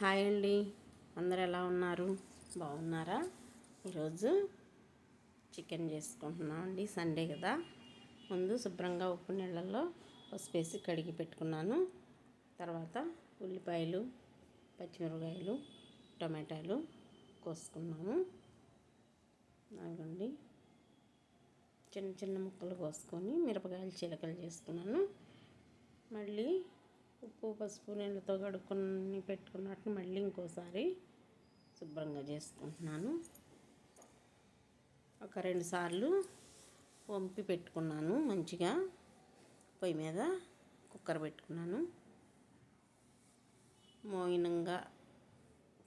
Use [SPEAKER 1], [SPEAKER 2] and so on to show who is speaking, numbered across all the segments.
[SPEAKER 1] Hi అండి. అందరు ఎలా ఉన్నారు? బాగున్నారా? ఈరోజు చికెన్ చేసుకుంటున్నాం అండి. సండే కదా. ముందు శుభ్రంగా ఉప్పు నీళ్ళల్లో పసుపు వేసి కడిగి పెట్టుకున్నాను. తర్వాత ఉల్లిపాయలు పచ్చిమిరపకాయలు టమాటాలు కోసుకున్నాము. అవండి చిన్న చిన్న ముక్కలు కోసుకొని మిరపకాయలు చిలకలు చేసుకున్నాను. మళ్ళీ ఉప్పు పసుపు నీళ్ళతో కడుక్కొని పెట్టుకున్నట్టు మళ్ళీ ఇంకోసారి శుభ్రంగా చేసుకుంటున్నాను. ఒక రెండు సార్లు వంపి పెట్టుకున్నాను మంచిగా. పొయ్యి మీద కుక్కర్ పెట్టుకున్నాను. మోయినంగా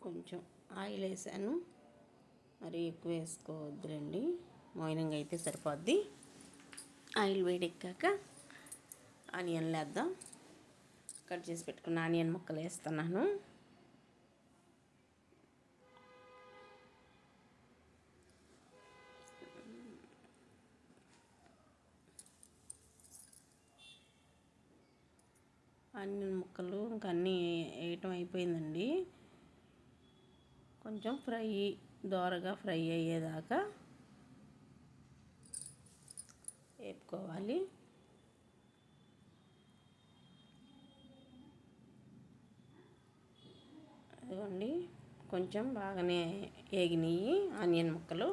[SPEAKER 1] కొంచెం ఆయిల్ వేసాను. మరి ఎక్కువ వేసుకోవద్దులేండి. మోయినంగా అయితే సరిపోద్ది. ఆయిల్ వేడెక్కాక ఆనియన్లు వేద్దాం. కట్ చేసి పెట్టుకున్న ఆనియన్ ముక్కలు వేస్తున్నాను. ఆనియన్ ముక్కలు ఇంకా అన్నీ వేయటం అయిపోయిందండి. కొంచెం ఫ్రై దోరగా ఫ్రై అయ్యేదాకా వేపుకోవాలి. అదిగోండి. కొంచెం బాగానే వేగినాయి ఆనియన్ ముక్కలు.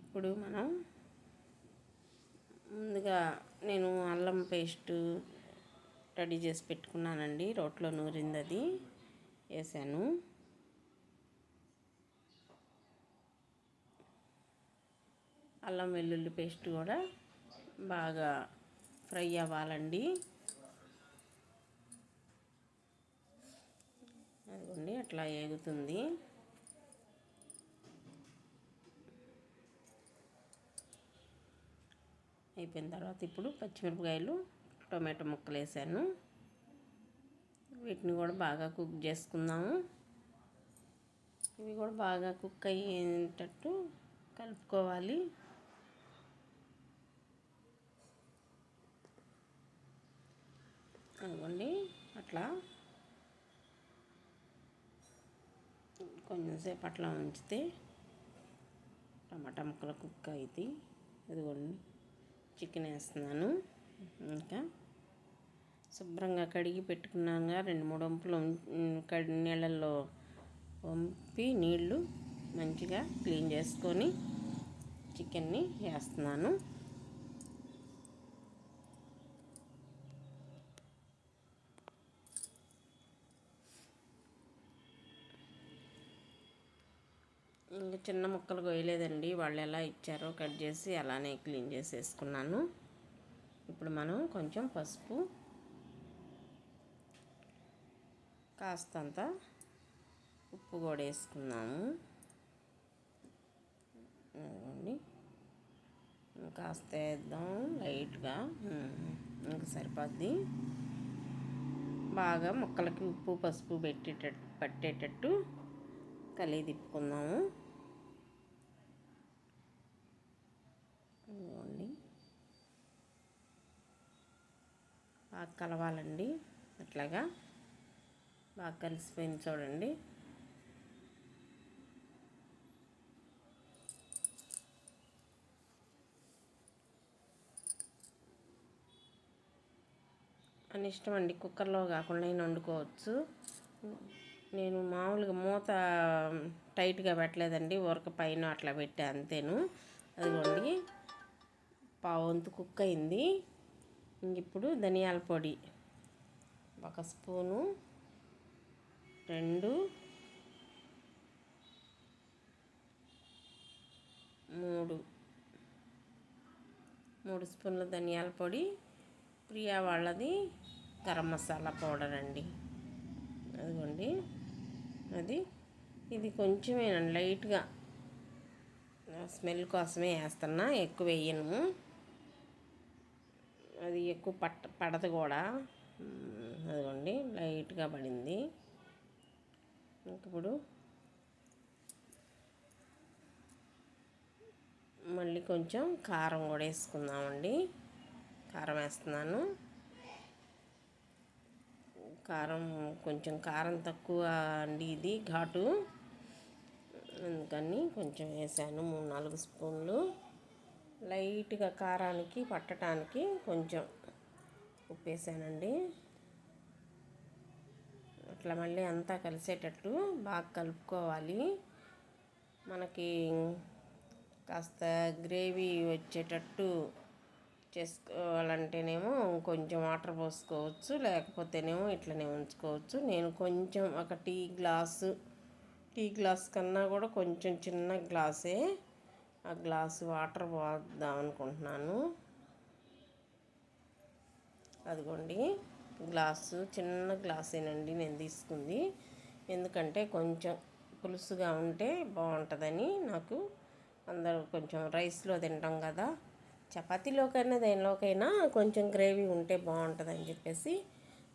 [SPEAKER 1] ఇప్పుడు మనం ముందుగా నేను అల్లం పేస్ట్ రెడీ చేసి పెట్టుకున్నానండి. రోట్లో నూరింది అది వేసాను. అల్లం వెల్లుల్లి పేస్ట్ కూడా బాగా ఫ్రై అవ్వాలండి. అదిగోండి అట్లా ఏగుతుంది. అయిపోయిన తర్వాత ఇప్పుడు పచ్చిమిరపకాయలు టొమాటో ముక్కలు వేసాను వీటిని కూడా బాగా కుక్ చేసుకుందాము. ఇవి కూడా బాగా కుక్ అయ్యేటట్టు కలుపుకోవాలి. అనుకోండి అట్లా. కొంచెంసేపు అట్లా ఉంచితే టమాటా ముక్కలు కుక్ అయితే ఇదిగోండి. చికెన్ వేస్తున్నాను. ఇంకా శుభ్రంగా కడిగి పెట్టుకున్నాగా రెండు మూడు వంపులు కడి నీళ్ళల్లో వంపి నీళ్ళు మంచిగా క్లీన్ చేసుకొని చికెన్ని వేస్తున్నాను. ఇంకా చిన్న ముక్కలు కొయ్యలేదండి వాళ్ళు ఎలా ఇచ్చారో కట్ చేసి అలానే క్లీన్ చేసి వేసుకున్నాను ఇప్పుడు మనం కొంచెం పసుపు కాస్తంత ఉప్పు కూడా వేసుకున్నాము. అదిగోండి. కాస్త వేద్దాం లైట్గా. ఇంకా సరిపోద్ది. బాగా ముక్కలకి ఉప్పు పసుపు పెట్టేటట్టు పట్టేటట్టు కలిగి తిప్పుకుందాము. ఇదిగోండి బాగా కలవాలండి. అట్లాగా బాగా కలిసిపోయింది చూడండి. అని ఇష్టం అండి. కుక్కర్లో కాకుండా అయినా వండుకోవచ్చు. నేను మామూలుగా మూత టైట్గా పెట్టలేదండి. ఉరక పైన అట్లా పెట్టా అంతేను. అదిగోండి. పావంతు కుక్ అయింది. ఇప్పుడు ధనియాల పొడి. ఒక స్పూను రెండు మూడు. మూడు స్పూన్ల ధనియాల పొడి. ప్రియా వాళ్ళది గరం మసాలా పౌడర్ అండి. అదిగోండి. అది ఇది కొంచెమేనండి లైట్గా. స్మెల్ కోసమే వేస్తున్నా ఎక్కువ వేయను. అది ఎక్కువ పట్ట పడదు కూడా. అదిగోండి లైట్గా పడింది. ఇప్పుడు మళ్ళీ కొంచెం కారం కూడా వేసుకుందామండి. కారం వేస్తున్నాను. కారం కొంచెం కారం తక్కువ అండి ఇది ఘాటు. అందుకని కొంచెం వేసాను మూడు నాలుగు స్పూన్లు. లైట్గా కారానికి పట్టడానికి కొంచెం ఉప్పు వేసానండి అట్లా మళ్ళీ అంతా కలిసేటట్టు బాగా కలుపుకోవాలి. మనకి కాస్త గ్రేవీ వచ్చేటట్టు చేసుకోవాలంటేనేమో కొంచెం వాటర్ పోసుకోవచ్చు లేకపోతేనేమో ఇట్లనే ఉంచుకోవచ్చు. నేను కొంచెం ఒక టీ గ్లాసు టీ గ్లాస్ కన్నా కూడా కొంచెం చిన్న గ్లాసే ఆ గ్లాసు వాటర్ పోద్దాం అనుకుంటున్నాను అదిగోండి గ్లాసు చిన్న గ్లాసేనండి నేను తీసుకుంది. ఎందుకంటే కొంచెం పులుసుగా ఉంటే బాగుంటుందని నాకు అందరూ కొంచెం రైస్లో తింటాం కదా. చపాతీలోకైనా దేనిలోకైనా కొంచెం గ్రేవీ ఉంటే బాగుంటుందని చెప్పేసి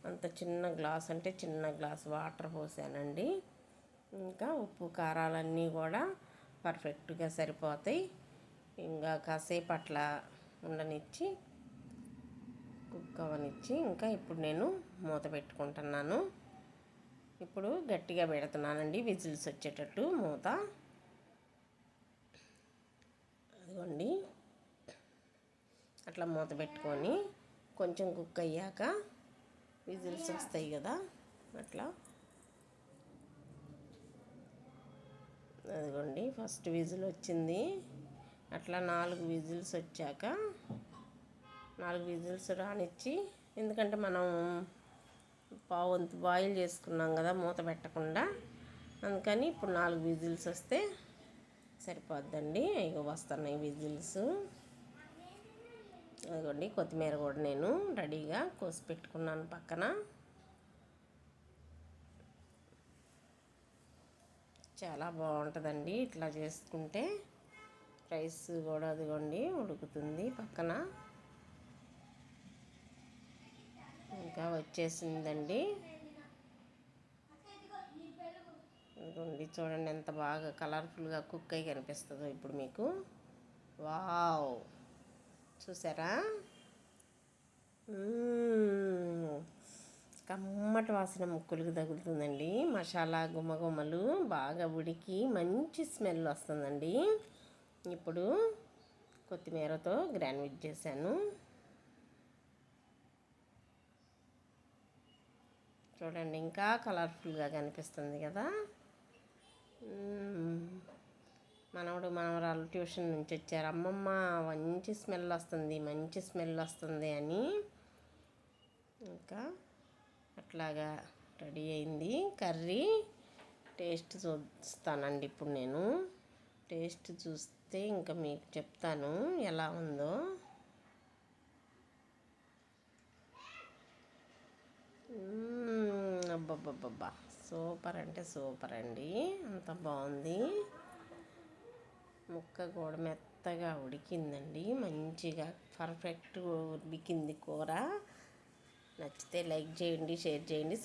[SPEAKER 1] అంత చిన్న గ్లాస్ అంటే చిన్న గ్లాస్ వాటర్ పోసానండి. ఇంకా ఉప్పు కారాలన్నీ కూడా పర్ఫెక్ట్గా సరిపోతాయి. ఇంకా కాసేపు అట్లా ఉండనిచ్చి కుక్ అవనిచ్చి ఇంకా ఇప్పుడు నేను మూత పెట్టుకుంటున్నాను. ఇప్పుడు గట్టిగా పెడుతున్నానండి విజిల్స్ వచ్చేటట్టు మూత. అదిగోండి. అట్లా మూత పెట్టుకొని కొంచెం కుక్ అయ్యాక విజిల్స్ వస్తాయి కదా అట్లా. అదిగోండి ఫస్ట్ విజిల్ వచ్చింది. అట్లా నాలుగు విజిల్స్ వచ్చాక నాలుగు విజిల్స్ రానిచ్చి ఎందుకంటే మనం పావంతు బాయిల్ చేసుకున్నాం కదా మూత పెట్టకుండా. అందుకని ఇప్పుడు నాలుగు విజిల్స్ వస్తే సరిపోద్దండి. ఇక వస్తున్నాయి విజిల్స్. అదిగోండి కొత్తిమీర కూడా నేను రెడీగా కోసి పెట్టుకున్నాను పక్కన. చాలా బాగుంటుందండి. ఇట్లా చేసుకుంటే రైస్ కూడా అదిగోండి ఉడుకుతుంది పక్కన. ఇంకా వచ్చేసిందండి. ఇదిగోండి చూడండి ఎంత బాగా కలర్ఫుల్గా కుక్ అయి కనిపిస్తుందో ఇప్పుడు మీకు. వావ్! చూసారా? కమ్మటి వాసన ముక్కులకు తగులుతుందండి. మసాలా గుమ్మగుమ్మలు బాగా ఉడికి మంచి స్మెల్ వస్తుందండి. ఇప్పుడు కొత్తిమీరతో గ్రాన్విట్ చేశాను. చూడండి ఇంకా కలర్ఫుల్గా కనిపిస్తుంది కదా. మనవడు మనవరాలు ట్యూషన్ నుంచి వచ్చారు. అమ్మమ్మ మంచి స్మెల్ వస్తుంది మంచి స్మెల్ వస్తుంది అని. ఇంకా అట్లాగా రెడీ అయింది. కర్రీ టేస్ట్ చూస్తానండి ఇప్పుడు నేను. టేస్ట్ చూస్తే ఇంకా మీకు చెప్తాను ఎలా ఉందో. అబ్బబ్బబ్బబ్బా. సూపర్ అంటే సూపర్ అండి. అంత బాగుంది. ముక్క కూడా మెత్తగా ఉడికిందండి. మంచిగా పర్ఫెక్ట్ ఉడికింది కూర. నచ్చితే లైక్ చేయండి షేర్ చేయండి